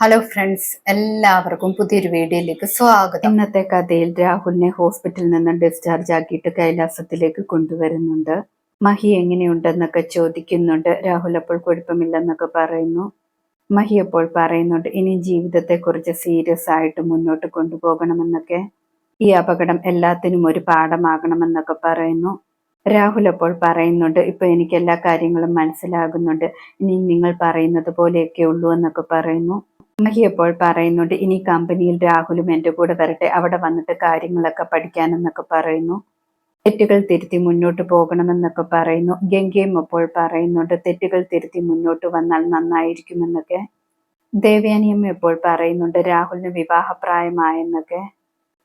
Hello friends എല്ലാവർക്കും പുതിയൊരു വീഡിയോയിലേക്ക് സ്വാഗതം. ഇന്നത്തെ കഥയിൽ രാഹുലിനെ ഹോസ്പിറ്റലിൽ നിന്ന് ഡിസ്ചാർജ് ആക്കിയിട്ട് കൈലാസത്തിലേക്ക് കൊണ്ടുവരുന്നുണ്ട്. മഹി എങ്ങനെയുണ്ടെന്നൊക്കെ ചോദിക്കുന്നുണ്ട്. രാഹുൽ അപ്പോൾ കുഴപ്പമില്ലെന്നൊക്കെ പറയുന്നു. മഹി അപ്പോൾ പറയുന്നുണ്ട് ഇനി ജീവിതത്തെ ജീവിതത്തെക്കുറിച്ച് സീരിയസ് ആയിട്ട് മുന്നോട്ട് കൊണ്ടുപോകണമെന്നൊക്കെ. ഈ അപകടം എല്ലാത്തിനും ഒരു പാഠമാകണമെന്നൊക്കെ പറയുന്നു. രാഹുൽ അപ്പോൾ പറയുന്നുണ്ട് ഇപ്പൊ എനിക്ക് എല്ലാ കാര്യങ്ങളും മനസ്സിലാകുന്നുണ്ട്. ഇനി നിങ്ങൾ പറയുന്നത് പോലെയൊക്കെ ഉള്ളൂ എന്നൊക്കെ പറയുന്നു. മഹി പറയുന്നുണ്ട് ഇനി കമ്പനിയിൽ രാഹുലും എന്റെ കൂടെ വരട്ടെ അവിടെ വന്നിട്ട് കാര്യങ്ങളൊക്കെ പഠിക്കാനെന്നൊക്കെ പറയുന്നു. തെറ്റുകൾ തിരുത്തി മുന്നോട്ട് പോകണമെന്നൊക്കെ പറയുന്നു. ഗംഗയും അപ്പോൾ പറയുന്നുണ്ട് തെറ്റുകൾ തിരുത്തി മുന്നോട്ട് വന്നാൽ നന്നായിരിക്കുമെന്നൊക്കെ. ദേവയാനിയും ഇപ്പോൾ പറയുന്നുണ്ട് രാഹുലിന് വിവാഹപ്രായമായെന്നൊക്കെ.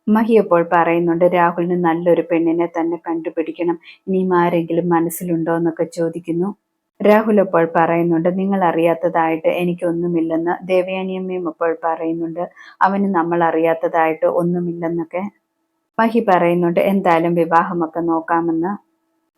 മഹി അപ്പോൾ പറയുന്നുണ്ട് രാഹുലിന് നല്ലൊരു പെണ്ണിനെ തന്നെ കണ്ടുപിടിക്കണം. ഇനിയും ആരെങ്കിലും മനസ്സിലുണ്ടോ എന്നൊക്കെ ചോദിക്കുന്നു. രാഹുൽ അപ്പോൾ പറയുന്നുണ്ട് നിങ്ങൾ അറിയാത്തതായിട്ട് എനിക്കൊന്നുമില്ലെന്ന് ദേവയാനിയമ്മയും അപ്പോൾ പറയുന്നുണ്ട് അവന് നമ്മൾ അറിയാത്തതായിട്ട് ഒന്നുമില്ലെന്നൊക്കെ മഹി പറയുന്നുണ്ട് എന്തായാലും വിവാഹമൊക്കെ നോക്കാമെന്ന്.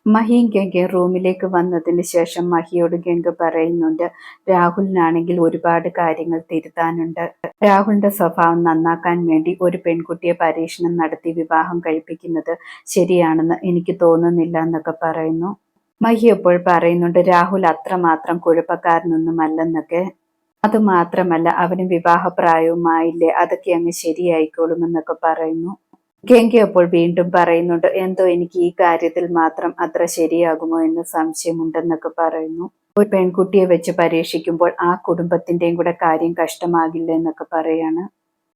മഹിയും ഗംഗ റൂമിലേക്ക് വന്നതിന് ശേഷം മഹിയോട് ഗംഗ പറയുന്നുണ്ട് രാഹുലിനാണെങ്കിൽ ഒരുപാട് കാര്യങ്ങൾ തിരുത്താനുണ്ട്. രാഹുലിന്റെ സ്വഭാവം നന്നാക്കാൻ വേണ്ടി ഒരു പെൺകുട്ടിയെ പരീക്ഷണം നടത്തി വിവാഹം കഴിപ്പിക്കുന്നത് ശരിയാണെന്ന് എനിക്ക് തോന്നുന്നില്ല എന്നൊക്കെ പറയുന്നു. മഹി എപ്പോൾ പറയുന്നുണ്ട് രാഹുൽ അത്രമാത്രം കുഴപ്പക്കാരനൊന്നുമല്ലെന്നൊക്കെ? അതുമാത്രമല്ല അവന് വിവാഹപ്രായവുമായില്ലേ അതൊക്കെ അങ്ങ് ശരിയായിക്കോളുമെന്നൊക്കെ പറയുന്നു. ഗംഗ അപ്പോൾ വീണ്ടും പറയുന്നുണ്ട് എന്തോ എനിക്ക് ഈ കാര്യത്തിൽ മാത്രം അത്ര ശരിയാകുമോ എന്ന് സംശയമുണ്ടെന്നൊക്കെ പറയുന്നു. ഒരു പെൺകുട്ടിയെ വെച്ച് പരീക്ഷിക്കുമ്പോൾ ആ കുടുംബത്തിന്റെയും കൂടെ കാര്യം കഷ്ടമാകില്ല എന്നൊക്കെ പറയാണ്.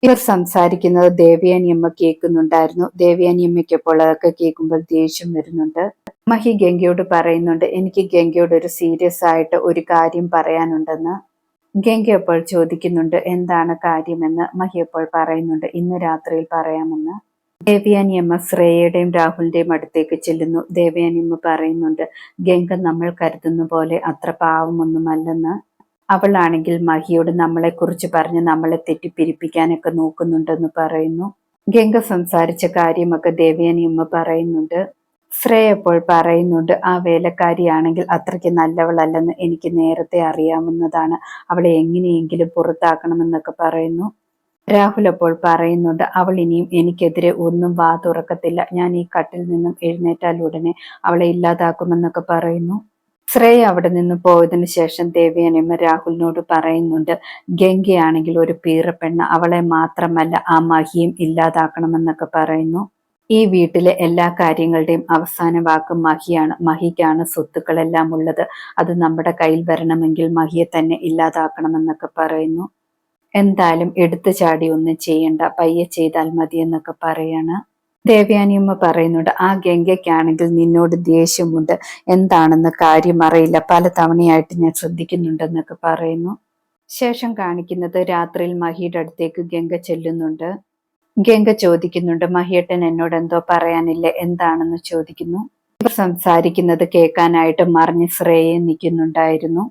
ഇവർ സംസാരിക്കുന്നത് ദേവയാനിയമ്മ കേൾക്കുന്നുണ്ടായിരുന്നു. ദേവയാനിയമ്മയ്ക്ക് അപ്പോൾ അതൊക്കെ കേൾക്കുമ്പോൾ ദേഷ്യം വരുന്നുണ്ട്. മഹി ഗംഗയോട് പറയുന്നുണ്ട് എനിക്ക് ഗംഗയോട് ഒരു സീരിയസ് ആയിട്ട് ഒരു കാര്യം പറയാനുണ്ടെന്ന്. ഗംഗ അപ്പോൾ ചോദിക്കുന്നുണ്ട് എന്താണ് കാര്യമെന്ന്? മഹി അപ്പോൾ പറയുന്നുണ്ട് ഇന്ന് രാത്രിയിൽ പറയാമെന്ന്. ദേവയാനിയമ്മ ശ്രേയയുടെയും രാഹുലിന്റെയും അടുത്തേക്ക് ചെല്ലുന്നു. ദേവയാനിയമ്മ പറയുന്നുണ്ട് ഗംഗ നമ്മൾ കരുതുന്ന പോലെ അത്ര പാവമൊന്നുമല്ലെന്ന്. അവളാണെങ്കിൽ മഹിയോട് നമ്മളെക്കുറിച്ച് പറഞ്ഞ് നമ്മളെ തെറ്റിപ്പിരിപ്പിക്കാനൊക്കെ നോക്കുന്നുണ്ടെന്ന് പറയുന്നു. ഗംഗ സംസാരിച്ച കാര്യമൊക്കെ ദേവയാനിയമ്മ പറയുന്നുണ്ട്. ശ്രേയ അപ്പോൾ പറയുന്നുണ്ട് ആ വേലക്കാരിയാണെങ്കിൽ അത്രയ്ക്ക് നല്ലവളല്ലെന്ന് എനിക്ക് നേരത്തെ അറിയാവുന്നതാണ്. അവളെ എങ്ങനെയെങ്കിലും പുറത്താക്കണമെന്നൊക്കെ പറയുന്നു. രാഹുൽ അപ്പോൾ പറയുന്നുണ്ട് അവൾ ഇനിയും എനിക്കെതിരെ ഒന്നും വാ തുറക്കത്തില്ല ഞാൻ ഈ കട്ടിൽ നിന്നും എഴുന്നേറ്റാൽ ഉടനെ അവളെ ഇല്ലാതാക്കുമെന്നൊക്കെ പറയുന്നു. ശ്രേയ അവിടെ നിന്ന് പോയതിനു ശേഷം ദേവയാനിയമ്മ രാഹുലിനോട് പറയുന്നുണ്ട് ഗംഗയാണെങ്കിൽ ഒരു പീറപ്പെണ്ണ അവളെ മാത്രമല്ല ആ മഹിയും ഇല്ലാതാക്കണമെന്നൊക്കെ പറയുന്നു. ഈ വീട്ടിലെ എല്ലാ കാര്യങ്ങളുടെയും അവസാന വാക്ക് മഹിയാണ് മഹിക്കാണ് സ്വത്തുക്കളെല്ലാം ഉള്ളത്. അത് നമ്മുടെ കയ്യിൽ വരണമെങ്കിൽ മഹിയെ തന്നെ ഇല്ലാതാക്കണമെന്നൊക്കെ പറയുന്നു. എന്തായാലും എടുത്തു ചാടി ഒന്നും ചെയ്യണ്ട പയ്യെ ചെയ്താൽ മതി എന്നൊക്കെ പറയാണ്. ദേവയാനിയമ്മ പറയുന്നുണ്ട് ആ ഗംഗയ്ക്കാണെങ്കിൽ നിന്നോട് ദേഷ്യമുണ്ട്. എന്താണെന്ന് കാര്യം അറിയില്ല. പല തവണയായിട്ട് ഞാൻ ശ്രദ്ധിക്കുന്നുണ്ടെന്നൊക്കെ പറയുന്നു. ശേഷം കാണിക്കുന്നത് രാത്രിയിൽ മഹിയുടെ അടുത്തേക്ക് ഗംഗ ചെല്ലുന്നുണ്ട്. ഗംഗ ചോദിക്കുന്നുണ്ട് മഹിയേട്ടൻ എന്നോട് എന്തോ പറയാനില്ല? എന്താണെന്ന് ചോദിക്കുന്നു. ഇവർ സംസാരിക്കുന്നത് കേൾക്കാനായിട്ട് മറിഞ്ഞ് ശ്രേയെ നിൽക്കുന്നുണ്ടായിരുന്നു.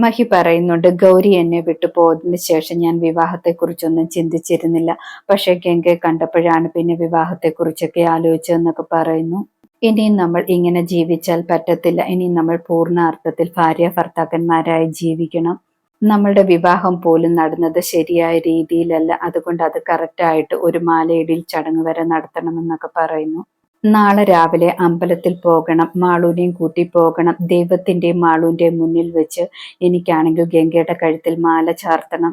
മഹി പറയുന്നുണ്ട് ഗൗരി എന്നെ വിട്ടു ശേഷം ഞാൻ വിവാഹത്തെക്കുറിച്ചൊന്നും ചിന്തിച്ചിരുന്നില്ല. പക്ഷെ ഗംഗയെ കണ്ടപ്പോഴാണ് പിന്നെ വിവാഹത്തെക്കുറിച്ചൊക്കെ ആലോചിച്ചതെന്നൊക്കെ പറയുന്നു. ഇനിയും നമ്മൾ ഇങ്ങനെ ജീവിച്ചാൽ പറ്റത്തില്ല. ഇനിയും നമ്മൾ പൂർണ അർത്ഥത്തിൽ ഭാര്യ ഭർത്താക്കന്മാരായി ജീവിക്കണം. നമ്മളുടെ വിവാഹം പോലും നടന്നത് ശരിയായ രീതിയിലല്ല. അതുകൊണ്ട് അത് കറക്റ്റായിട്ട് ഒരു മാലയിടിയിൽ ചടങ്ങ് വരെ നടത്തണമെന്നൊക്കെ പറയുന്നു. നാളെ രാവിലെ അമ്പലത്തിൽ പോകണം മാളൂനെയും കൂട്ടി പോകണം. ദൈവത്തിന്റെയും മാളൂന്റെയും മുന്നിൽ വെച്ച് എനിക്കാണെങ്കിൽ ഗംഗയുടെ കഴുത്തിൽ മാല ചാർത്തണം.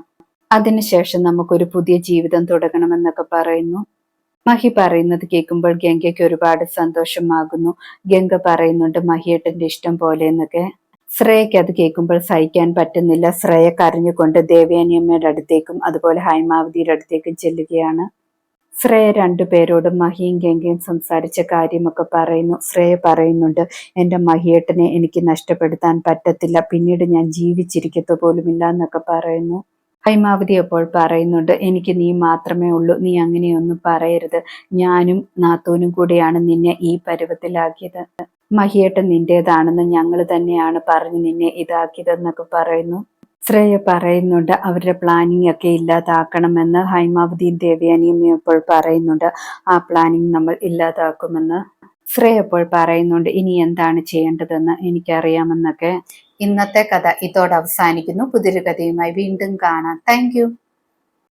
അതിനുശേഷം നമുക്കൊരു പുതിയ ജീവിതം തുടങ്ങണമെന്നൊക്കെ പറയുന്നു. മഹി പറയുന്നത് കേൾക്കുമ്പോൾ ഗംഗയ്ക്ക് ഒരുപാട് സന്തോഷമാകുന്നു. ഗംഗ പറയുന്നുണ്ട് മഹിയേട്ടന്റെ ഇഷ്ടം പോലെ എന്നൊക്കെ ശ്രേയയ്ക്ക് അത് കേൾക്കുമ്പോൾ സഹിക്കാൻ പറ്റുന്നില്ല. ശ്രേയ കരഞ്ഞുകൊണ്ട് ദേവയാനിയമ്മയുടെ അടുത്തേക്കും അതുപോലെ ഹൈമാവതിയുടെ അടുത്തേക്കും ചെല്ലുകയാണ്. ശ്രേയ രണ്ടുപേരോടും മഹിയും ഗംഗയും സംസാരിച്ച കാര്യമൊക്കെ പറയുന്നു. ശ്രേയ പറയുന്നുണ്ട് എന്റെ മഹിയേട്ടനെ എനിക്ക് നഷ്ടപ്പെടുത്താൻ പറ്റത്തില്ല. പിന്നീട് ഞാൻ ജീവിച്ചിരിക്കത്തു പോലുമില്ല എന്നൊക്കെ പറയുന്നു. ഹൈമാവതി അപ്പോൾ പറയുന്നുണ്ട് എനിക്ക് നീ മാത്രമേ ഉള്ളൂ. നീ അങ്ങനെയൊന്നും പറയരുത്. ഞാനും നാത്തൂനും കൂടിയാണ് നിന്നെ ഈ പരുവത്തിലാക്കിയത്. മഹിയേട്ടൻ നിന്റേതാണെന്ന് ഞങ്ങൾ തന്നെയാണ് പറഞ്ഞ് നിന്നെ ഇതാക്കിയതെന്നൊക്കെ പറയുന്നു. ശ്രേയ പറയുന്നുണ്ട്. അവരുടെ പ്ലാനിങ് ഒക്കെ ഇല്ലാതാക്കണമെന്ന് ഹൈമാവതിയും ദേവയാനിയും ഇപ്പോൾ പറയുന്നുണ്ട്. ആ പ്ലാനിങ് നമ്മൾ ഇല്ലാതാക്കുമെന്ന് ശ്രേയ ഇപ്പോൾ പറയുന്നുണ്ട്. ഇനി എന്താണ് ചെയ്യേണ്ടതെന്ന് എനിക്കറിയാമെന്നൊക്കെ ഇന്നത്തെ കഥ ഇതോടെ അവസാനിക്കുന്നു. പുതിയൊരു കഥയുമായി വീണ്ടും കാണാം. താങ്ക്